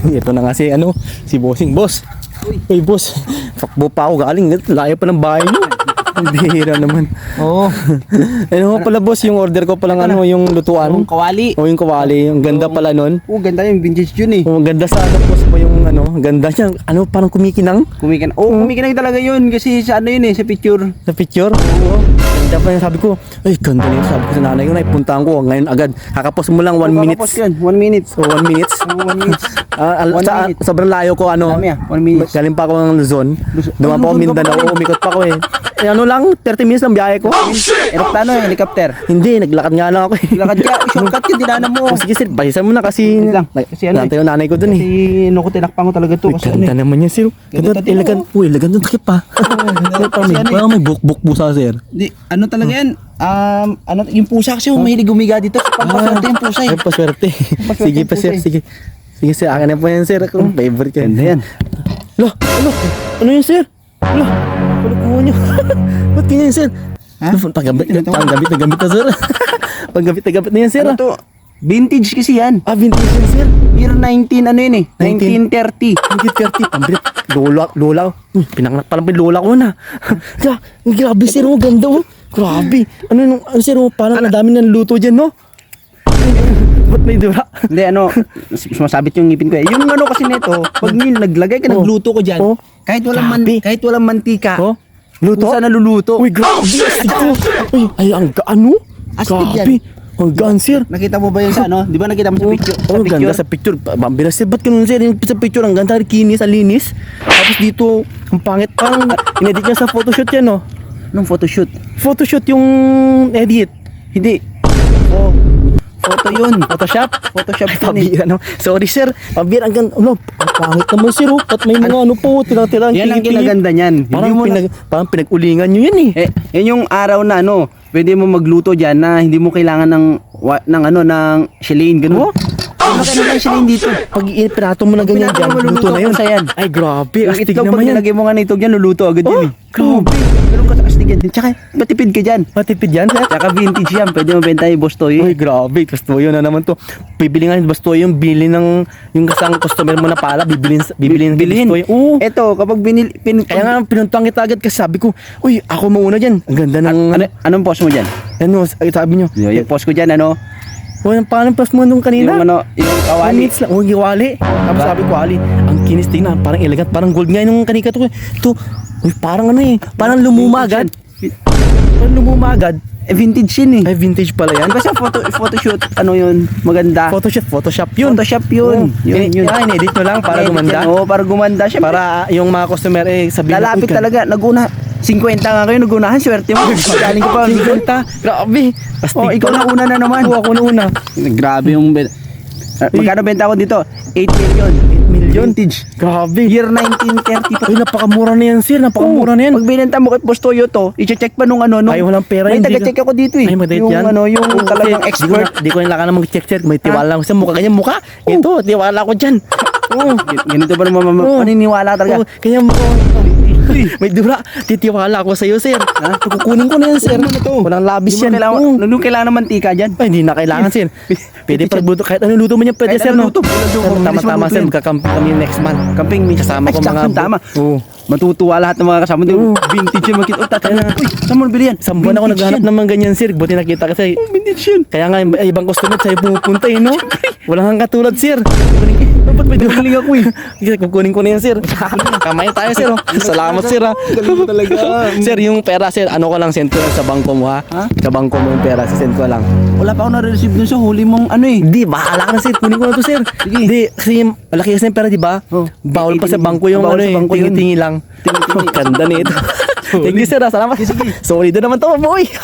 Ito na nga si ano, si Bossing. Boss. Uy, boss. Fakbo pa ako galing. Layo pa ng bahay mo. Bihira naman. Oo. ano nga pala boss, yung order ko palang ano, yung lutuan. Yung kawali. O yung kawali. Ang ganda pala nun. Oo, ganda yung vintage yun eh. Ang ganda sa ano, boss ano. Ganda siya. Ano, parang kumikinang Kumikin. Oo, kumikinang talaga yun kasi sa ano yun eh, sa picture. sa picture. Oo. Ganda pa yung sabi ko. Ay, ganda nito. Sabi ko sa nanay ko na ipuntahan ko. Ngayon agad. Kakapos mo lang one minute. kakapos yun. One minute. So, one minutes. One minute. Ah, al- sa, minute. sobrang layo ko ano. Dami ah, one minute. Galing pa ako ng Luzon. Luzon. Dumaan pa ako Mindanao. Umikot pa ako eh. Eh. Ano lang, 30 minutes ng biyahe ko. Aeroplano, helicopter. Hindi, naglakad nga lang ako eh. Lakad ka, shortcut ka, dinaanan mo. Oh, sige sir, bahisan mo na kasi Wait lang. Kasi ano eh. Nantay yung nanay ko dun eh. Kasi ano ko tinakpan ko talaga to. Uy, Kasi ano ganda eh. naman yan sir. Ganda, Ganda, tingnan ilagan. Uy, ilagan doon takip pa. Parang may, Kasi ano eh. parang may buk-buk po sa sir. Di, ano talaga yan? Um, ano, yung pusa kasi yung mahilig umiga dito. Pampaswerte yung pusa eh. Ay, paswerte. Sige yung pa sir, eh. sige. Sige sir, akin na po yan sir. Kung favorite yan. Ganda yan. Lo, ano? Ano yun sir? Lo, palukuhan nyo. Ba't ganyan sir? Ha? Ano, ito. panggamit na gamit na sir. panggamit na gamit na yan sir. Ano ah. to? Vintage kasi yan. Ah, vintage yan sir. Year 19, ano yun eh? 19. 1930. Hindi 30, pambrit. Lola, lola. Hmm, pinanganak pa lang yung lola ko na. Ja, grabe sir, oh, ganda oh. Grabe. Ano nung, ano sir, oh, parang ang dami ng luto dyan, no? Ba't may dura? Hindi, ano, sumasabit yung ngipin ko eh. Yung ano kasi nito, pag nil naglagay ka, Oh. nagluto ko dyan, Oh. kahit walang, man, kahit walang mantika, Oh, luto? kung saan naluluto. Uy, grabe. Astig ko. Uy, ay, ang gaano? Astig Grabe. Ang gaan, sir. Nakita mo ba yun sa ano? Di ba nakita mo sa Oh, picture? Sa oh, picture? ganda sa picture. Bambira sir, ba't ganun sir? Yung sa picture, ang ganda, kinis, ang linis. Tapos dito, ang pangit. Parang inedit niya sa photoshoot yan, no? Nung photoshoot. Photoshoot yung edit. Hindi. Photo yun. Photoshop? Photoshop yun eh. Pabira. Sorry sir. Pabira ang ganda. Ano, ang pangit naman sir. Oh. At may mga ano po, tira-tira. Yan ang kinaganda niyan. Parang, mo na- pinag, parang pinag-ulingan nyo yan eh. Eh, yan yung araw na ano, pwede mo magluto diyan na hindi mo kailangan ng wa- ng ano ng shellane ganun. Oh? Ano ka naman shellane dito? Pag ipinato mo na ganyan dyan, luto na yun. sa. Ay, grabe. Yung Astig itlog, naman pag yan. nilagay mo nga na itlog yan, luluto agad Oh, yan eh. grabe. Ganun ka astig yan. Tsaka, matipid ka dyan. Matipid yan, sir. Tsaka vintage yan, pwede mo benta yung boss toy. Uy, grabe. Gusto yun na naman to. Bibili nga gusto yung bili ng yung kasang customer mo na pala, bibilin bibilin Bilhin. Gusto Oo. Eto, kapag binil, pin, Kaya nga pinuntuan kita agad kasi sabi ko, uy, ako mauna dyan. Ang ganda ng ano, anong post mo dyan? ano, sabi nyo. Yung post ko dyan, ano? Oh, yung parang plus mo nung kanina. Yung ano, yung kawali. minutes lang. Oh, yung wali. Tapos sabi ko, Ali, ang kinis tingnan. Parang elegant. Parang gold nga yung kanika to. Ito, uy, parang ano eh. Parang lumuma agad. Parang lumuma agad. Eh, vintage yun eh. Ay, vintage pala yan. Sa photo, photoshoot, ano yun, maganda? Photoshop, Photoshop yun. Photoshop yun. Oh, Yun, yun. Ah, in-edit nyo lang para Edit gumanda. Oo, para gumanda. Siyempre, Para yung mga customer eh sabihin lalapit "Uy, talaga. Naguna, 50 nga kayo, nagunahan, swerte mo. Galing ko pa. 50. Grabe. Astig Oh, ikaw na una na naman. Oo, ako na una. Grabe yung ben- Ah, Magkano benta ko dito? 8 million. 8 million. Vintage. Grabe. Year 1930 pa. Uy, napakamura na yan, sir. Napakamura na yan. Pag binenta mo kay Boss Toyo to, i-check pa nung ano, nung... Ay, walang pera, May taga-check ako dito eh. Ay, madait yung yan. ano, yung Oo, talagang expert. Di ko, na, ko kailangan mag-check-check. May tiwala ako sa mukha. Ganyan mukha. Ito, tiwala ko dyan. Oo. Gan- Ganito ba naman Oo. maniniwala talaga? Oo, kaya mo. May dura. Titiwala ako sa'yo, sir. Ha? Kukunin ko na yan, sir. Ano to? Walang labis yan. kailangan, nung kailangan ng mantika dyan. Ay, hindi na kailangan, sir. Pwede pag luto. Kahit ano luto mo niya, pwede, sir, no? luto, Tama-tama, sir. yan. Magkakampi kami next month. Camping meet. Kasama ko mga... tama. Oo. Matutuwa lahat ng mga kasama. Oo. Vintage yung makita. Oh, tatay na. Uy, saan mo nabili yan? Isang buwan ako naghanap yan. naman ganyan, sir. Buti nakita kasi. Oh, vintage yun. Kaya nga, ibang customer sa'yo pumupunta, eh, no? Walang hang katulad, sir. Ba't may dumaling ako, eh? Sige, Kukunin ko na yan, sir. Kamayan tayo, sir. oh. Salamat, sir. Galing mo talaga. sir, yung pera, sir, ano ko lang, send ko lang sa bangko mo, ha? Ha? Sa bangko mo yung pera, send ko lang. Wala pa ako na-receive dun sa huli mong ano eh. Hindi, bahala ka na, sir. Kunin ko na to, sir. Sige. Hindi, kasi malaki kasi yung pera, di ba? Oh. Bawal pa sa bangko yung bawal ano, sa eh. bangko yun. Tingi-tingi lang. Tingi-tingi. Ganda nito. Thank you, sir. ha. Salamat. Solid na naman to, boy.